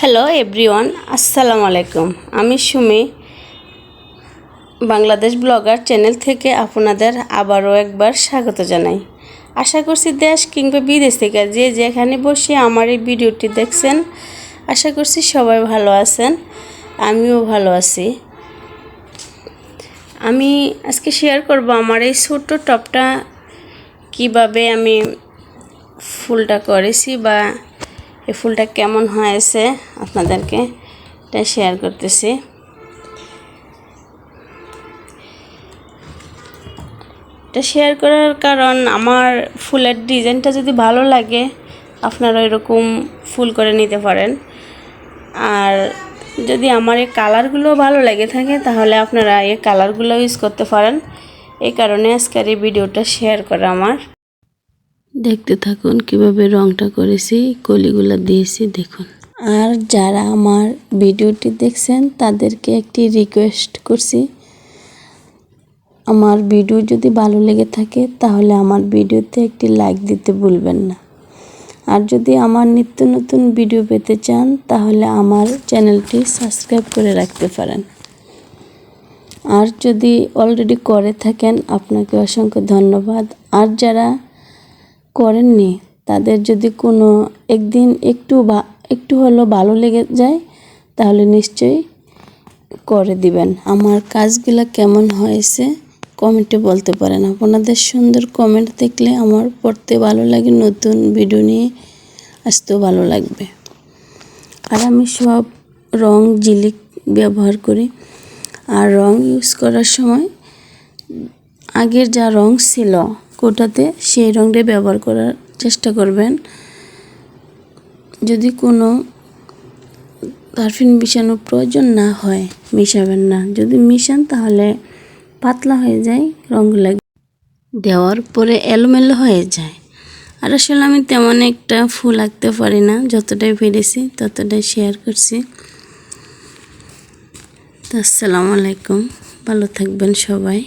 Hello everyone আসসালামু আলাইকুম আমি সুমি, বাংলাদেশ ব্লগার চ্যানেল থেকে আপনাদের আবারও একবার স্বাগত জানাই। আশা করছি দেশ কিংবা বিদেশ থেকে যে যেখানে বসে আমার এই ভিডিওটি দেখছেন, আশা করছি সবাই ভালো আছেন, আমিও ভালো আছি। আমি আজকে শেয়ার করব আমার এই ছোট্ট টপটা, কীভাবে আমি ফুলটা করেছি বা এই ফুলটা কেমন হয়েছে আপনাদেরকে এটা শেয়ার করতেছি। এটা শেয়ার করার কারণ আমার ফুলের ডিজাইনটা যদি ভালো লাগে, আপনারা এরকম ফুল করে নিতে পারেন। আর যদি আমার এই কালারগুলো ভালো লেগে থাকে, তাহলে আপনারা এই কালারগুলো ইউজ করতে পারেন। এই কারণে আজকের এই ভিডিওটা শেয়ার করা আমার। দেখতে থাকুন কীভাবে রংটা করেছি, কলিগুলো দিয়েছি, দেখুন। আর যারা আমার ভিডিওটি দেখছেন, তাদেরকে একটি রিকোয়েস্ট করছি। আমার ভিডিও যদি ভালো লেগে থাকে, তাহলে আমার ভিডিওতে একটি লাইক দিতে ভুলবেন না। আর যদি আমার নিত্য নতুন ভিডিও পেতে চান, তাহলে আমার চ্যানেলটি সাবস্ক্রাইব করে রাখতে পারেন। আর যদি অলরেডি করে থাকেন, আপনাকে অসংখ্য ধন্যবাদ। আর যারা করেননি। তাদের যদি কোনো একদিন একটু বা, একটু হলেও ভালো লেগে যায়, তাহলে নিশ্চয়ই করে দিবেন। আমার কাজগুলো কেমন হয়েছে কমেন্টে বলতে পারেন। আপনাদের সুন্দর কমেন্ট দেখলে আমার পড়তে ভালো লাগে, নতুন ভিডিও নিয়ে আসতেও ভালো লাগবে। আর আমি সব রং জিলিক ব্যবহার করি। আর রং ইউজ করার সময় আগের যা রং ছিল কোটাতে সেই রংটা ব্যবহার করার চেষ্টা করবেন। যদি কোনো পারফিউম মিশানোর প্রয়োজন না হয়, মিশাবেন না। যদি মিশান, তাহলে পাতলা হয়ে যায় রঙগুলো দেওয়ার পরে এলোমেলো হয়ে যায়। আর আসলে আমি তেমন একটা ফুল আঁকতে পারি না। যতটাই পেরেছি ততটাই শেয়ার করছি। তো আসসালামু আলাইকুম। ভালো থাকবেন সবাই।